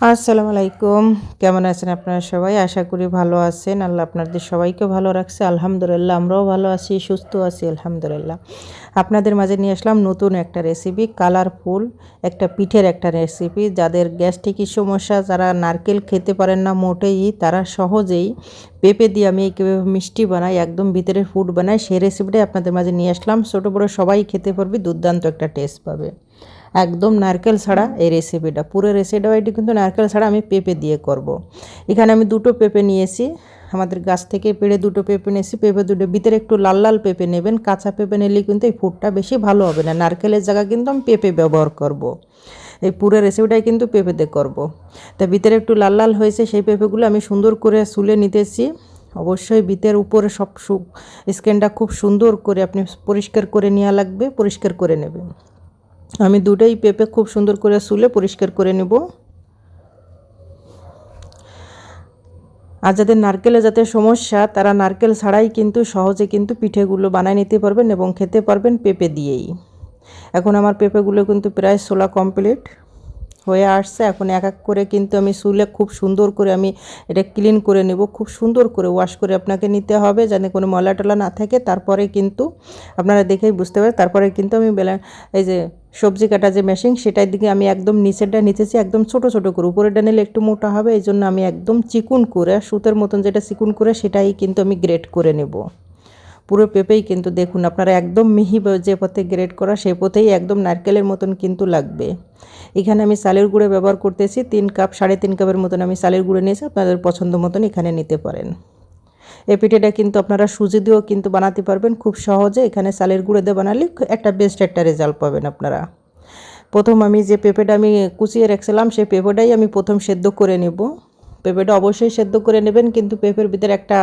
আসসালামু আলাইকুম কেমন আছেন আপনারা সবাই? আশা করি ভালো আছেন। আল্লাহ আপনাদের সবাইকে ভালো রাখছে। আলহামদুলিল্লাহ, আমরাও ভালো আছি, সুস্থ আছি, আলহামদুলিল্লাহ। আপনাদের মাঝে নিয়ে আসলাম নতুন একটা রেসিপি কালারফুল একটা পিঠের একটা রেসিপি যাদের গ্যাস্ট্রিকের সমস্যা, যারা নারকেল খেতে পারেন না মোটেই, তারা সহজেই পেঁপে দিয়ে আমি কীভাবে মিষ্টি বানাই, একদম ভিতরের ফুড বানাই। সেই রেসিপিটাই আপনাদের মাঝে নিয়ে আসলাম। ছোটো বড়ো সবাই খেতে পারবে, দুর্দান্ত একটা টেস্ট পাবে। একদম নারকেল ছাড়া এই রেসিপিটা পুরো রেসিপিটা কিন্তু নারকেল ছাড়া আমি পেঁপে দিয়ে করব। এখানে আমি দুটো পেঁপে নিয়েছি। আমাদের গাছ থেকে পেড়ে দুটো পেঁপে নিয়েছি। পেঁপে দুটো, ভিতরে একটু লাল লাল পেঁপে নেবেন। কাঁচা পেঁপে নিলে কিন্তু এই ফুডটা বেশি ভালো হবে না। নারকেলের জায়গা কিন্তু আমি পেঁপে ব্যবহার করব। এই পুরো রেসিপিটাই কিন্তু পেঁপেতে করব। তা ভিতরে একটু লাল লাল হয়েছে, সেই পেঁপেগুলো আমি সুন্দর করে সুলে নিতেছি। অবশ্যই বিতের উপরে সব স্কিনটা খুব সুন্দর করে আপনি পরিষ্কার করে নেওয়া লাগবে, পরিষ্কার করে নেবেন। আমি দুটাই পেঁপে খুব সুন্দর করে শুলে পরিষ্কার করে নেব। আর যাদের নারকেলে যাতে সমস্যা, তারা নারকেল ছাড়াই কিন্তু সহজে কিন্তু পিঠেগুলো বানায় নিতে পারবেন এবং খেতে পারবেন পেঁপে দিয়েই। এখন আমার পেঁপেগুলো কিন্তু প্রায় সোলা কমপ্লিট হয়ে আসছে। এখন এক এক করে কিন্তু আমি শুলে খুব সুন্দর করে আমি এটা ক্লিন করে নেব। খুব সুন্দর করে ওয়াশ করে আপনাকে নিতে হবে যাতে কোনো ময়লা টলা না থাকে। তারপরে কিন্তু আপনারা দেখেই বুঝতে পারেন তারপরে কিন্তু আমি বেলা এই যে সবজি কাটা যে মেশিন সেটার দিকে আমি একদম নিচেরটা নিতেছি একদম ছোট ছোট করে। উপরেটা নিলে একটু মোটা হবে, এই জন্য আমি একদম চিকুন করে, সুতের মতন যেটা চিকুন করে সেটাই কিন্তু আমি গ্রেট করে নেব। পুরো পেঁপেই কিন্তু দেখুন, আপনারা একদম মিহি যে পথে গ্রেড করা সেই পথেই একদম নারকেলের মতন কিন্তু লাগবে। এখানে আমি সালের গুঁড়ো ব্যবহার করতেছি, তিন কাপ, সাড়ে তিন কাপের মতন আমি সালের গুঁড়ো নিয়েছি, আপনাদের পছন্দ মতন এখানে নিতে পারেন। এই পিঠেটা কিন্তু আপনারা সুজি দিয়েও কিন্তু বানাতে পারবেন, খুব সহজে এখানে সালের গুঁড়ো দিয়ে বানালে একটা বেস্ট একটা রেজাল্ট পাবেন আপনারা। প্রথম আমি যে পেঁপেটা আমি কুচিয়ে রেখেছিলাম, সেই পেঁপেটাই আমি প্রথম সেদ্ধ করে নেব। পেঁপেটা অবশ্যই সেদ্ধ করে নেবেন, কিন্তু পেঁপের ভিতরে একটা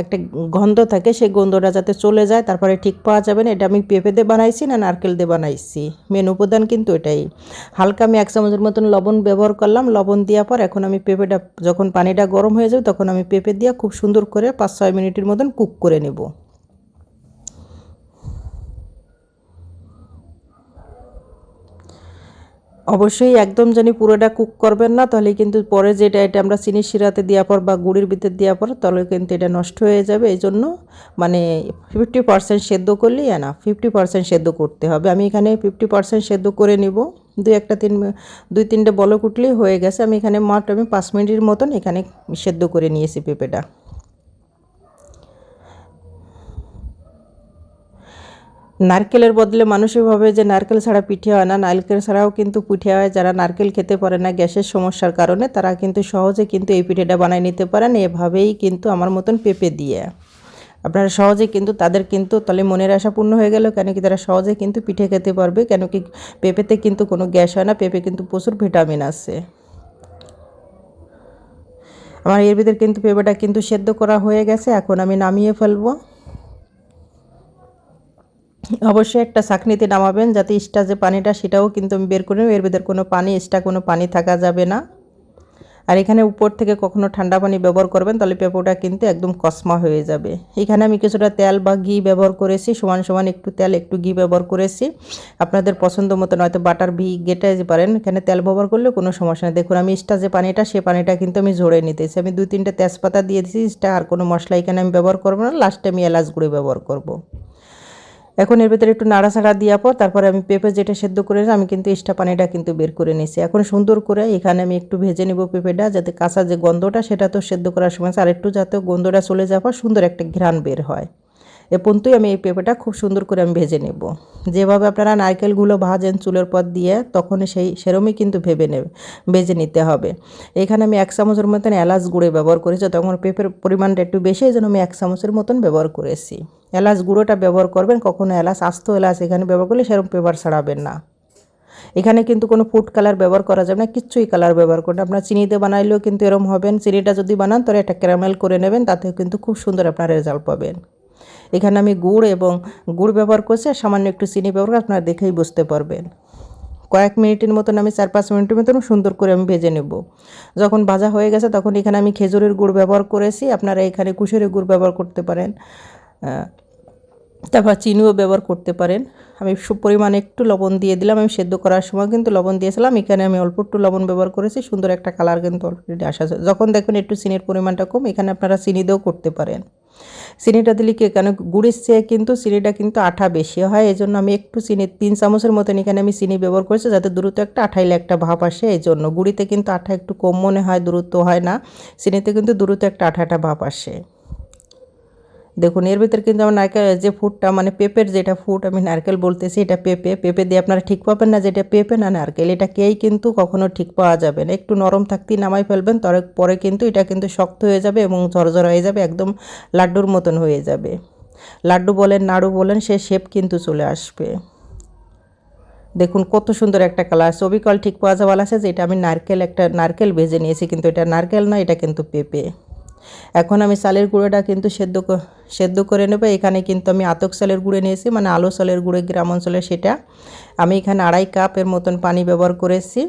একটা গন্ধ থাকে, সেই গন্ধটা যাতে চলে যায়, তারপরে ঠিক পাওয়া যাবে না। এটা আমি পেঁপে দিয়ে বানাইছি না নারকেল দিয়ে বানাইছি। মেন উপাদান কিন্তু এটাই। হালকা আমি এক চামচের মতন লবণ ব্যবহার করলাম। লবণ দেওয়ার পর এখন আমি পেঁপেটা, যখন পানিটা গরম হয়ে যাবে, তখন আমি পেঁপে দিয়ে খুব সুন্দর করে পাঁচ ছয় মিনিটের মতন কুক করে নেব। অবশ্যই একদম জানি পুরোটা কুক করবেন না, তাহলে কিন্তু পরে যেটা, এটা আমরা চিনি শিরাতে দেওয়ার পর বা গুড়ির ভিতর দেওয়ার পর, তাহলে কিন্তু এটা নষ্ট হয়ে যাবে। এই জন্য মানে ফিফটি পার্সেন্ট সেদ্ধ করলেই না ফিফটি পার্সেন্ট সেদ্ধ করতে হবে। আমি এখানে ফিফটি পার্সেন্ট সেদ্ধ করে নিব। দুই একটা তিন, দুই তিনটে বলক উঠলেই হয়ে গেছে। আমি এখানে মাত্র আমি পাঁচ মিনিটের মতন এখানে সেদ্ধ করে নিয়েছি পেঁপেটা। নারকেলের বদলে মানুষই ভাবে যে নারকেল ছাড়া পিঠে হয় না। নারকেল ছাড়াও কিন্তু পিঠে হয়। যারা নারকেল খেতে পারে না গ্যাসের সমস্যার কারণে, তারা কিন্তু সহজে কিন্তু এই পিঠেটা বানিয়ে নিতে পারেন। এভাবেই কিন্তু আমার মতন পেঁপে দিয়ে। আপনারা সহজে কিন্তু, তাদের কিন্তু তাহলে মনের আশা পূর্ণ হয়ে গেল, কেন কি তারা সহজে কিন্তু পিঠে খেতে পারবে? কেন কি পেঁপেতে কিন্তু কোনো গ্যাস হয় না? পেঁপে কিন্তু প্রচুর ভিটামিন আছে। আমার এর ভিতরে কিন্তু পেঁপেটা কিন্তু সেদ্ধ করা হয়ে গেছে। এখন আমি নামিয়ে ফেলব। অবশ্যই একটা চাকনিতে নামাবেন যাতে ইস্টা যে পানিটা সেটাও কিন্তু আমি বের করে এর ভেতর কোনো পানি এক্সট্রা কোনো পানি থাকা যাবে না। আর এখানে উপর থেকে কখনো ঠান্ডা পানি ব্যবহার করবেন, তাহলে পেঁপোটা কিন্তু একদম কসমা হয়ে যাবে। এখানে আমি কিছুটা তেল বা ঘি ব্যবহার করেছি, সমান সমান একটু তেল, একটু ঘি ব্যবহার করেছি। আপনাদের পছন্দ মতো নয়তো বাটার ঘি গেটে যে পারেন, এখানে তেল ব্যবহার করলে কোনো সমস্যা নেই। দেখুন, আমি ইস্টা যে পানিটা, সে পানিটা কিন্তু আমি ঝরে নিতেছি। আমি দুই তিনটে তেজপাতা দিয়ে দিয়েছি ইস্টা আর কোনো মশলা এখানে আমি ব্যবহার করব না। লাস্টে আমি এলাচ গুঁড়ো ব্যবহার করব। এখন এর ভেতরে একটু নাড়াচাড়া দেওয়ার পর তারপরে আমি পেঁপে যেটা সেদ্ধ করে আমি কিন্তু এক্সট্রা পানিটা কিন্তু বের করে নিয়েছি। এখন সুন্দর করে এখানে আমি একটু ভেজে নেব পেঁপেটা, যাতে কাঁচা যে গন্ধটা সেটা তো সেদ্ধ করার সময় আর একটু যাতে গন্ধটা চলে যাওয়ার সুন্দর একটা ঘ্রাণ বের হয়। এ পর্যন্তই আমি এই পেঁপেটা খুব সুন্দর করে আমি ভেজে নেব। যেভাবে আপনারা নারকেলগুলো ভাজেন চুলের পর দিয়ে তখন সেই সেরমই কিন্তু ভেবে নেবে, ভেজে নিতে হবে। এখানে আমি এক চামচের মতন এলাচ গুঁড়ো ব্যবহার করেছি, তখন পেঁপের পরিমাণটা একটু বেশি, এই জন্য আমি এক চামচের মতন ব্যবহার করেছি। এলাচ গুঁড়োটা ব্যবহার করবেন, কখনো এলাচ, আস্ত এলাচ এখানে ব্যবহার করলে সেরকম পেপার ছাড়াবেন না। এখানে কিন্তু কোনো ফুড কালার ব্যবহার করা যাবে না, কিচ্ছুই কালার ব্যবহার করবেন আপনার চিনিতে বানাইলেও কিন্তু এরম হবেন, চিনিটা যদি বানান, তাহলে একটা ক্যারামেল করে নেবেন তাতে কিন্তু খুব সুন্দর আপনার রেজাল্ট পাবেন। এখানে আমি গুড় এবং গুড় ব্যবহার করছি আর সামান্য একটু চিনি ব্যবহার করে আপনারা দেখেই বুঝতে পারবেন। কয়েক মিনিটের মতন আমি চার পাঁচ মিনিটের মতন সুন্দর করে আমি ভেজে নেব। যখন ভাজা হয়ে গেছে তখন এখানে আমি খেজুরের গুড় ব্যবহার করেছি। আপনারা এখানে কুশোরের গুড় ব্যবহার করতে পারেন তারপর চিনিও ব্যবহার করতে পারেন। আমি পরিমাণে একটু লবণ দিয়ে দিলাম। আমি সেদ্ধ করার সময় কিন্তু লবণ দিয়েছিলাম। এখানে আমি অল্প একটু লবণ ব্যবহার করেছি। সুন্দর একটা কালার কিন্তু অলরেডি আসা। যখন দেখবেন একটু চিনির পরিমাণটা কম, এখানে আপনারা চিনি দিয়েও করতে পারেন। চিনিটা দিলে কি? কেন গুড়ের চেয়ে কিন্তু চিনিটা কিন্তু আঠা বেশি হয় এই জন্য আমি একটু চিনি তিন চামচের মতন এখানে আমি চিনি ব্যবহার করেছি, যাতে দ্রুত একটা আঠাইলে একটা ভাব আসে এই জন্য গুড়িতে কিন্তু আঠা একটু কম মনে হয় দ্রুত হয় না চিনিতে কিন্তু দ্রুত একটা আঠাটা ভাব আসে। দেখুন, এর ভিতরে কিন্তু আমার নারকেল, যে ফুডটা মানে পেঁপের যেটা ফুড আমি নারকেল বলতেছি, এটা পেঁপে। পেঁপে দিয়ে আপনারা ঠিক পাবেন না যেটা পেঁপে না নারকেল। এটা কেই কিন্তু কখনো ঠিক পাওয়া যাবে না। একটু নরম থাকতেই নামাই ফেলবেন তবে পরে কিন্তু এটা কিন্তু শক্ত হয়ে যাবে এবং ঝরঝর হয়ে যাবে, একদম লাড্ডুর মতন হয়ে যাবে। লাড্ডু বলেন, নাড়ু বলেন, সে শেপ কিন্তু চলে আসবে। দেখুন, কত সুন্দর একটা কালার ছবি কল ঠিক পাওয়া যাওয়া আছে যে, এটা আমি নারকেল, একটা নারকেল ভেজে নিয়েছি, কিন্তু এটা নারকেল নয় এটা কিন্তু পেঁপে। এখন আমি চালের গুঁড়োটা কিন্তু সেদ্ধ সেদ্ধ করে নেব। এখানে কিন্তু আমি আতক চালের গুঁড়ো নিয়েছি মানে আলো চালের গুঁড়ো, গ্রাম অঞ্চলে সেটা। আমি এখানে আড়াই কাপের মতন পানি ব্যবহার করেছি।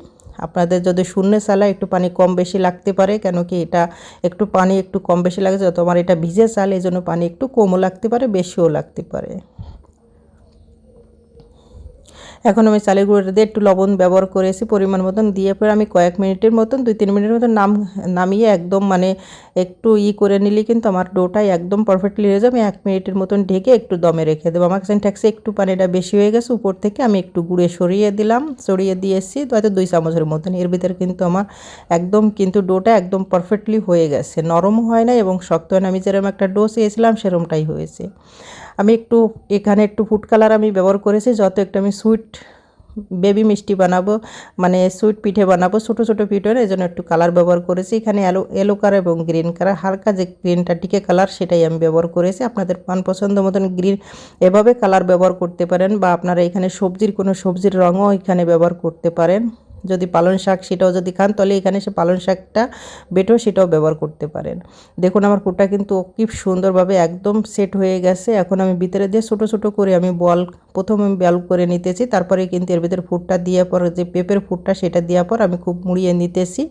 আপনাদের যদি শূন্য চালা একটু পানি কম বেশি লাগতে পারে, কেন কি এটা একটু পানি একটু কম বেশি লাগে যত আমার এটা ভিজে চাল এই জন্য পানি একটু কমও লাগতে পারে, বেশিও লাগতে পারে। এখন আমি চালের গুঁড়োটা দিয়ে একটু লবণ ব্যবহার করেছি পরিমাণ মতন দিয়ে পরে আমি কয়েক মিনিটের মতন, দুই তিন মিনিটের মতন নাম, নামিয়ে একদম মানে একটু ই করে নিলে কিন্তু আমার ডোটাই একদম পারফেক্টলি হয়ে যাবে। এক মিনিটের মতন ঢেকে একটু দমে রেখে দেবো। আমার কাছে ট্যাক্সে একটু পানিটা বেশি হয়ে গেছে, উপর থেকে আমি একটু গুঁড়ে সরিয়ে দিলাম, সরিয়ে দিয়েছি হয়তো দুই চামচের মতন। এর ভিতরে কিন্তু আমার একদম কিন্তু ডোটা একদম পারফেক্টলি হয়ে গেছে। নরমও হয় না এবং শক্ত হয় না আমি যেরকম একটা ডো চেয়েছিলাম সেরকমটাই হয়েছে। আমি একটু এখানে একটু ফুড কালার আমি ব্যবহার করেছি, যত একটু আমি সুইট বেবি মিষ্টি বানাবো মানে সুইট পিঠে বানাবো, ছোটো ছোটো পিঠে এই জন্য একটু কালার ব্যবহার করেছি। এখানে এলো এলো কালার এবং গ্রিন কালার হালকা যে গ্রিনটা টিকে কালার সেটাই আমি ব্যবহার করেছি। আপনাদের পান পছন্দ মতন গ্রিন এভাবে কালার ব্যবহার করতে পারেন, বা আপনারা এখানে সবজির কোনো সবজির রঙও এখানে ব্যবহার করতে পারেন। যদি পালং শাক সেটাও যদি খান, তাহলে এখানে সে পালং শাকটা বেটো সেটাও ব্যবহার করতে পারেন। দেখুন আমার পুরটা কিন্তু কি সুন্দরভাবে একদম সেট হয়ে গেছে। এখন আমি ভিতরে দিয়ে ছোটো ছোটো করে আমি বল, প্রথম আমি বল করে নিতেছি, তারপরে কিন্তু এর ভিতরে ফুটটা দেওয়ার পর, যে পেঁপের ফুটটা সেটা দেওয়ার পর আমি খুব মুড়িয়ে নিতেছি।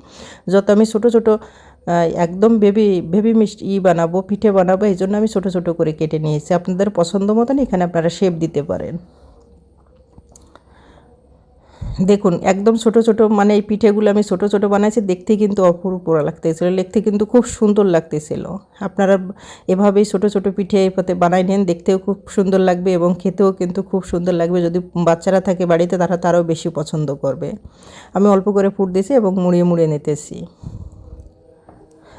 যত আমি ছোটো ছোটো একদম বেবি বেবি মিষ্টি ই বানাবো, পিঠে বানাবো, এই জন্য আমি ছোটো ছোটো করে কেটে নিয়েছি। আপনাদের পছন্দ মতন এখানে আপনারা শেপ দিতে পারেন। দেখুন, একদম ছোট ছোট মানে এই পিঠেগুলো আমি ছোট ছোট বানাইছি, দেখতে কিন্তু অপরূপ লাগতেছিল, দেখতে কিন্তু খুব সুন্দর লাগতেছিল। আপনারা এভাবেই ছোট ছোট পিঠে পথে বানাই নেন, দেখতেও খুব সুন্দর লাগবে এবং খেতেও কিন্তু খুব সুন্দর লাগবে। যদি বাচ্চারা থাকে বাড়িতে, তারা তারাও বেশি পছন্দ করবে। আমি অল্প করে ফুট দিয়েছি এবং মুড়িয়ে মুড়িয়ে নিতেছি।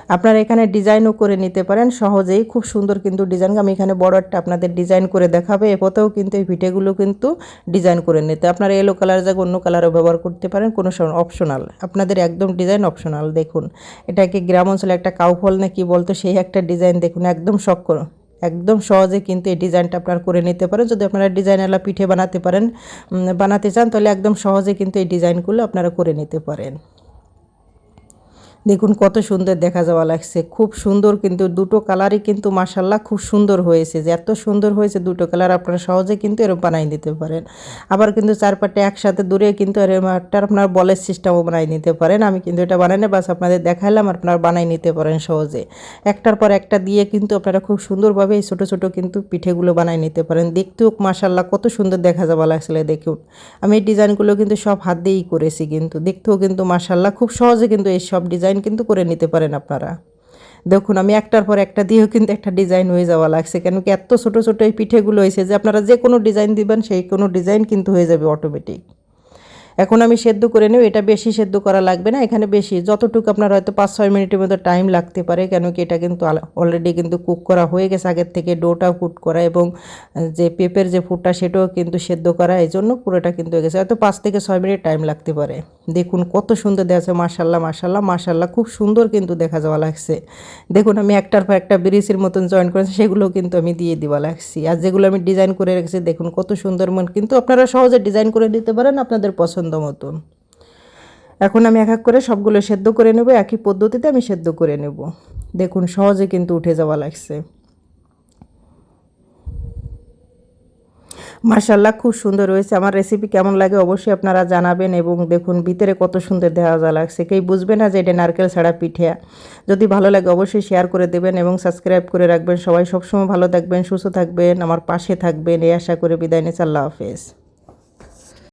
আপনারা এখানে ডিজাইনও করে নিতে পারেন। সহজেই খুব সুন্দর কিন্তু ডিজাইন। আমি এখানে বড় একটা আপনাদের ডিজাইন করে দেখাবে। এপতেও কিন্তু এই পিঠেগুলো কিন্তু ডিজাইন করে নিতে। আপনারা এলো কালার জায়গায় অন্য কালারও ব্যবহার করতে পারেন, কোনো অপশনাল আপনাদের একদম ডিজাইন অপশনাল দেখুন। এটাকে গ্রাম অঞ্চলে একটা কাউফল না কি বলতো, সেই একটা ডিজাইন দেখুন, একদম শখ একদম সহজে কিন্তু এই ডিজাইনটা আপনারা করে নিতে পারেন। যদি আপনারা ডিজাইনওয়ালা পিঠে বানাতে পারেন বানাতে চান, তাহলে একদম সহজে কিন্তু এই ডিজাইনগুলো আপনারা করে নিতে পারেন। দেখুন কত সুন্দর দেখা যাওয়া লাগছে। খুব সুন্দর কিন্তু দুটো কালারই কিন্তু মাসাল্লাহ খুব সুন্দর হয়েছে। যে এত সুন্দর হয়েছে দুটো কালার আপনারা সহজে কিন্তু এরকম বানাই নিতে পারেন। আবার কিন্তু চারপাটে একসাথে দূরে কিন্তু এরকম একটা আপনার বলের সিস্টেমও বানাই নিতে পারেন। আমি কিন্তু এটা বানাই না, বাস আপনাদের দেখালাম আপনারা বানাই নিতে পারেন সহজে। একটার পর একটা দিয়ে কিন্তু আপনারা খুব সুন্দরভাবে এই ছোটো ছোটো কিন্তু পিঠেগুলো বানাই নিতে পারেন। দেখতেও মাসাল্লাহ কত সুন্দর দেখা যাওয়া লাগছিল দেখুন। আমি এই ডিজাইনগুলো কিন্তু সব হাত দিয়েই করেছি কিন্তু। দেখতেও কিন্তু মাসাল্লাহ খুব সহজে কিন্তু এই সব ডিজাইন কিন্তু করে নিতে পারেন আপনারা। দেখুন, আমি একটার পর একটা দিয়েও কিন্তু একটা ডিজাইন হয়ে যাওয়া লাগছে, কেন কি এত ছোটো ছোটো এই পিঠেগুলো হয়েছে যে আপনারা যে কোনো ডিজাইন দিবেন, সেই কোনো ডিজাইন কিন্তু হয়ে যাবে অটোমেটিক এখন আমি সেদ্ধ করে নেব, এটা বেশি সেদ্ধ করা লাগবে না, এখানে বেশি, যতটুকু আপনার হয়তো পাঁচ ছয় মিনিটের মতো টাইম লাগতে পারে, কেন কি এটা কিন্তু অলরেডি কিন্তু কুক করা হয়ে গেছে, আগের থেকে ডোটাও কুট করা এবং যে পেঁপের যে ফুটটা সেটাও কিন্তু সেদ্ধ করা, এই জন্য পুরোটা কিন্তু হয়ে গেছে, হয়তো পাঁচ থেকে ছয় মিনিট টাইম লাগতে পারে। দেখুন কত সুন্দর দেখা যাচ্ছে মার্শাল্লাহ মার্শাল্লাহ মার্শাল্লাহ খুব সুন্দর কিন্তু দেখা যাওয়া লাগছে। দেখুন আমি একটার পর একটা ব্রিজের মতন জয়েন করেছি সেগুলো কিন্তু আমি দিয়ে দেওয়া লাগছি। আর যেগুলো আমি ডিজাইন করে রেখেছি, দেখুন কত সুন্দর মন, কিন্তু আপনারা সহজে ডিজাইন করে দিতে পারেন, আপনাদের পছন্দ মতন। এখন আমি এক এক করে সবগুলো সেদ্ধ করে নেব, একই পদ্ধতিতে আমি সেদ্ধ করে নেব। দেখুন, সহজে কিন্তু উঠে যাওয়া লাগছে। মার্শাল্লাহ খুব সুন্দর হয়েছে। আমার রেসিপি কেমন লাগে অবশ্যই আপনারা জানাবেন এবং দেখুন, ভিতরে কত সুন্দর দেখা যা লাগছে। কেউ বুঝবে না যে এটা নারকেল ছাড়া পিঠে। যদি ভালো লাগে অবশ্যই শেয়ার করে দেবেন এবং সাবস্ক্রাইব করে রাখবেন। সবাই সবসময় ভালো থাকবেন, সুস্থ থাকবেন, আমার পাশে থাকবেন। এই আশা করে বিদায় নিচ্ছি। আল্লাহ হাফেজ।